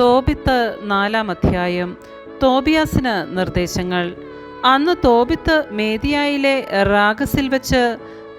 തോബിത്ത് നാലാം അധ്യായം തോബിയാസിന് നിർദ്ദേശങ്ങൾ. അന്ന് തോബിത്ത് മേദിയായിലെ റാഗസിൽ വെച്ച്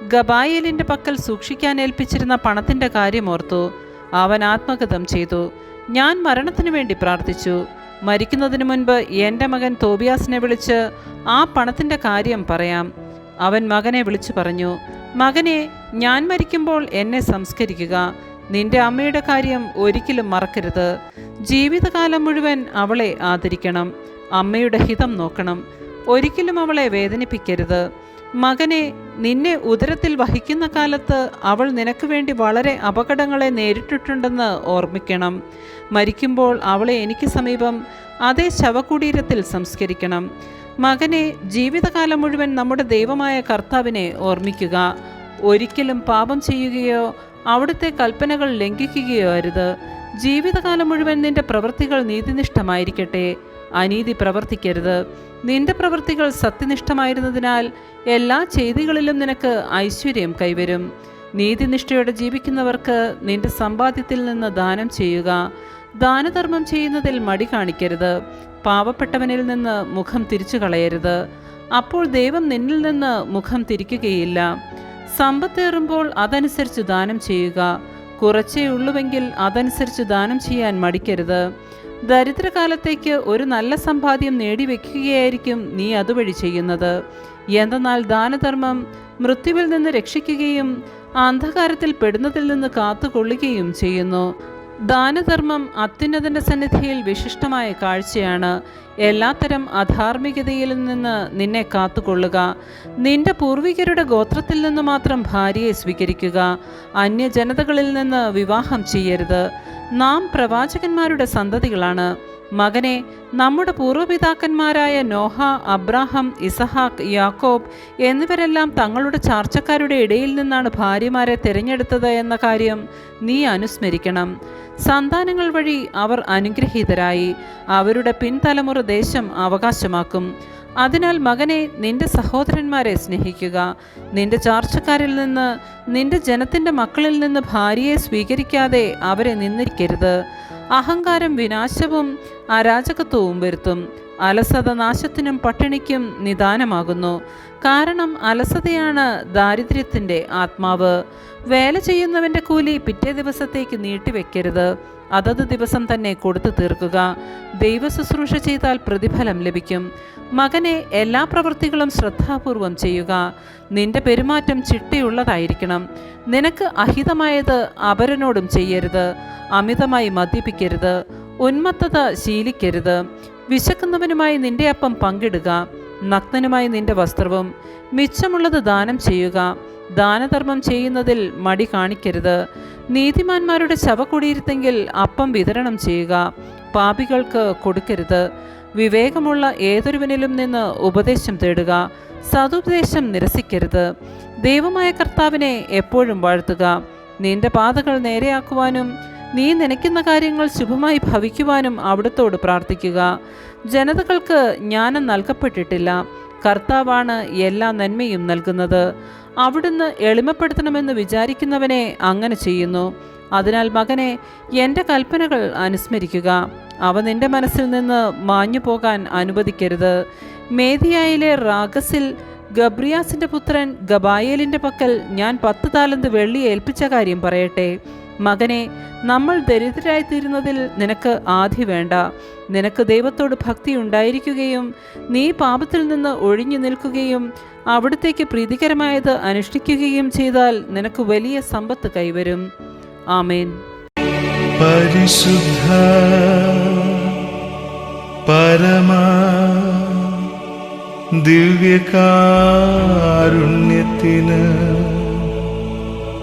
ഗബായലിന്റെ പക്കൽ സൂക്ഷിക്കാൻ ഏൽപ്പിച്ചിരുന്ന പണത്തിന്റെ കാര്യമോർത്തു അവൻ ആത്മഗതം ചെയ്തു. ഞാൻ മരണത്തിനു വേണ്ടി പ്രാർത്ഥിച്ചു. മരിക്കുന്നതിന് മുൻപ് എന്റെ മകൻ തോബിയാസിനെ വിളിച്ച് ആ പണത്തിന്റെ കാര്യം പറയാം. അവൻ മകനെ വിളിച്ചു പറഞ്ഞു മകനെ ഞാൻ മരിക്കുമ്പോൾ എന്നെ സംസ്കരിക്കുക. നിന്റെ അമ്മയുടെ കാര്യം ഒരിക്കലും മറക്കരുത്. ജീവിതകാലം മുഴുവൻ അവളെ ആദരിക്കണം അമ്മയുടെ ഹിതം നോക്കണം ഒരിക്കലും അവളെ വേദനിപ്പിക്കരുത്. മകനെ നിന്നെ ഉദരത്തിൽ വഹിക്കുന്ന കാലത്ത് അവൾ നിനക്ക് വേണ്ടി വളരെ അപകടങ്ങളെ നേരിട്ടിട്ടുണ്ടെന്ന് ഓർമ്മിക്കണം. മരിക്കുമ്പോൾ അവളെ എനിക്ക് സമീപം അതേ ശവകുടീരത്തിൽ സംസ്കരിക്കണം. മകനെ ജീവിതകാലം മുഴുവൻ നമ്മുടെ ദൈവമായ കർത്താവിനെ ഓർമ്മിക്കുക. ഒരിക്കലും പാപം ചെയ്യുകയോ അവിടുത്തെ കൽപ്പനകൾ ലംഘിക്കുകയോ അരുത്. ജീവിതകാലം മുഴുവൻ നിന്റെ പ്രവൃത്തികൾ നീതിനിഷ്ഠമായിരിക്കട്ടെ. അനീതി പ്രവർത്തിക്കരുത്. നിന്റെ പ്രവൃത്തികൾ സത്യനിഷ്ഠമായിരുന്നതിനാൽ എല്ലാ ചെയ്തികളിലും നിനക്ക് ഐശ്വര്യം കൈവരും. നീതിനിഷ്ഠയോടെ ജീവിക്കുന്നവർക്ക് നിന്റെ സമ്പാദ്യത്തിൽ നിന്ന് ദാനം ചെയ്യുക. ദാനധർമ്മം ചെയ്യുന്നതിൽ മടി കാണിക്കരുത്. പാവപ്പെട്ടവനിൽ നിന്ന് മുഖം തിരിച്ചു കളയരുത് അപ്പോൾ ദൈവം നിന്നിൽ നിന്ന് മുഖം തിരിക്കുകയില്ല. സമ്പത്തേറുമ്പോൾ അതനുസരിച്ച് ദാനം ചെയ്യുക. കുറച്ചേ ഉള്ളുവെങ്കിൽ അതനുസരിച്ച് ദാനം ചെയ്യാൻ മടിക്കരുത്. ദരിദ്രകാലത്തേക്ക് ഒരു നല്ല സമ്പാദ്യം നേടിവെക്കുകയായിരിക്കും നീ അതുവഴി ചെയ്യുന്നത്. എന്തെന്നാൽ ദാനധർമ്മം മൃത്യുവിൽ നിന്ന് രക്ഷിക്കുകയും അന്ധകാരത്തിൽ പെടുന്നതിൽ നിന്ന് കാത്തുകൊള്ളുകയും ചെയ്യുന്നു. ദാനധർമ്മം അത്യുന്നതന്റെ സന്നിധിയിൽ വിശിഷ്ടമായ കാഴ്ചയാണ്. എല്ലാത്തരം അധാർമികതയിൽ നിന്ന് നിന്നെ കാത്തുകൊള്ളുക. നിന്റെ പൂർവികരുടെ ഗോത്രത്തിൽ നിന്ന് മാത്രം ഭാര്യയെ സ്വീകരിക്കുക. അന്യജനതകളിൽ നിന്ന് വിവാഹം ചെയ്യരുത്. നാം പ്രവാചകന്മാരുടെ സന്തതികളാണ്. മകനെ നമ്മുടെ പൂർവപിതാക്കന്മാരായ നോഹ അബ്രാഹം ഇസഹാക്ക് യാക്കോബ് എന്നിവരെല്ലാം തങ്ങളുടെ ചാർച്ചക്കാരുടെ ഇടയിൽ നിന്നാണ് ഭാര്യമാരെ തിരഞ്ഞെടുത്തത് എന്ന കാര്യം നീ അനുസ്മരിക്കണം. സന്താനങ്ങൾ വഴി അവർ അനുഗ്രഹീതരായി. അവരുടെ പിൻതലമുറ ദേശം അവകാശമാക്കും. അതിനാൽ മകനെ നിന്റെ സഹോദരന്മാരെ സ്നേഹിക്കുക. നിന്റെ ചാർച്ചക്കാരിൽ നിന്ന് നിന്റെ ജനത്തിന്റെ മക്കളിൽ നിന്ന് ഭാര്യയെ സ്വീകരിക്കാതെ അവരെ നിന്നിരിക്കരുത് അഹങ്കാരം വിനാശവും അരാജകത്വവും വരുത്തും. അലസത നാശത്തിനും പട്ടിണിക്കും നിദാനമാകുന്നു. കാരണം അലസതയാണ് ദാരിദ്ര്യത്തിന്റെ ആത്മാവ്. വേല ചെയ്യുന്നവന്റെ കൂലി പിറ്റേ ദിവസത്തേക്ക് നീട്ടിവെക്കരുത്. അതത് ദിവസം തന്നെ കൊടുത്തു തീർക്കുക. ദൈവ ശുശ്രൂഷ ചെയ്താൽ പ്രതിഫലം ലഭിക്കും. മകനെ എല്ലാ പ്രവൃത്തികളും ശ്രദ്ധാപൂർവം ചെയ്യുക. നിന്റെ പെരുമാറ്റം ചിട്ടയുള്ളതായിരിക്കണം. നിനക്ക് അഹിതമായത് അപരനോടും ചെയ്യരുത്. അമിതമായി മദ്യപിക്കരുത്. ഉന്മത്തത ശീലിക്കരുത്. വിശക്കുന്നവനുമായി നിന്റെ അപ്പം പങ്കിടുക നഗ്നനുമായി നിന്റെ വസ്ത്രവും മിച്ചമുള്ളത് ദാനം ചെയ്യുക. ദാനധർമ്മം ചെയ്യുന്നതിൽ മടി കാണിക്കരുത്. നീതിമാന്മാരുടെ ശവക്കുടിയിരുത്തെങ്കിൽ അപ്പം വിതരണം ചെയ്യുക പാപികൾക്ക് കൊടുക്കരുത്. വിവേകമുള്ള ഏതൊരുവനിലും നിന്ന് ഉപദേശം തേടുക സതുപദേശം നിരസിക്കരുത്. ദൈവമായ കർത്താവിനെ എപ്പോഴും വാഴ്ത്തുക. നിന്റെ പാതകൾ നേരെയാക്കുവാനും നീ നനയ്ക്കുന്ന കാര്യങ്ങൾ ശുഭമായി ഭവിക്കുവാനും അവിടത്തോട് പ്രാർത്ഥിക്കുക. ജനതകൾക്ക് ജ്ഞാനം നൽകപ്പെട്ടിട്ടില്ല. കർത്താവാണ് എല്ലാ നന്മയും നൽകുന്നത്. അവിടുന്ന് എളിമപ്പെടുത്തണമെന്ന് വിചാരിക്കുന്നവനെ അങ്ങനെ ചെയ്യുന്നു. അതിനാൽ മകനെ എന്റെ കൽപ്പനകൾ അനുസ്മരിക്കുക. അവ നിന്റെ മനസ്സിൽ നിന്ന് മാഞ്ഞു പോകാൻ അനുവദിക്കരുത്. മേദിയായിലെ റാഗസിൽ ഗബ്രിയാസിന്റെ പുത്രൻ ഗബായേലിന്റെ പക്കൽ ഞാൻ പത്ത് താലന്ത് വെള്ളി ഏൽപ്പിച്ച കാര്യം പറയട്ടെ. മകനെ നമ്മൾ ദരിദ്രരായിത്തീരുന്നതിൽ നിനക്ക് ആധി വേണ്ട. നിനക്ക് ദൈവത്തോട് ഭക്തി ഉണ്ടായിരിക്കുകയും നീ പാപത്തിൽ നിന്ന് ഒഴിഞ്ഞു നിൽക്കുകയും അവിടത്തേക്ക് പ്രീതികരമായത് അനുഷ്ഠിക്കുകയും ചെയ്താൽ നിനക്ക് വലിയ സമ്പത്ത് കൈവരും. ആമേൻ. പരിശുദ്ധ പരമാ ദിവ്യകാരുണ്യത്തിന്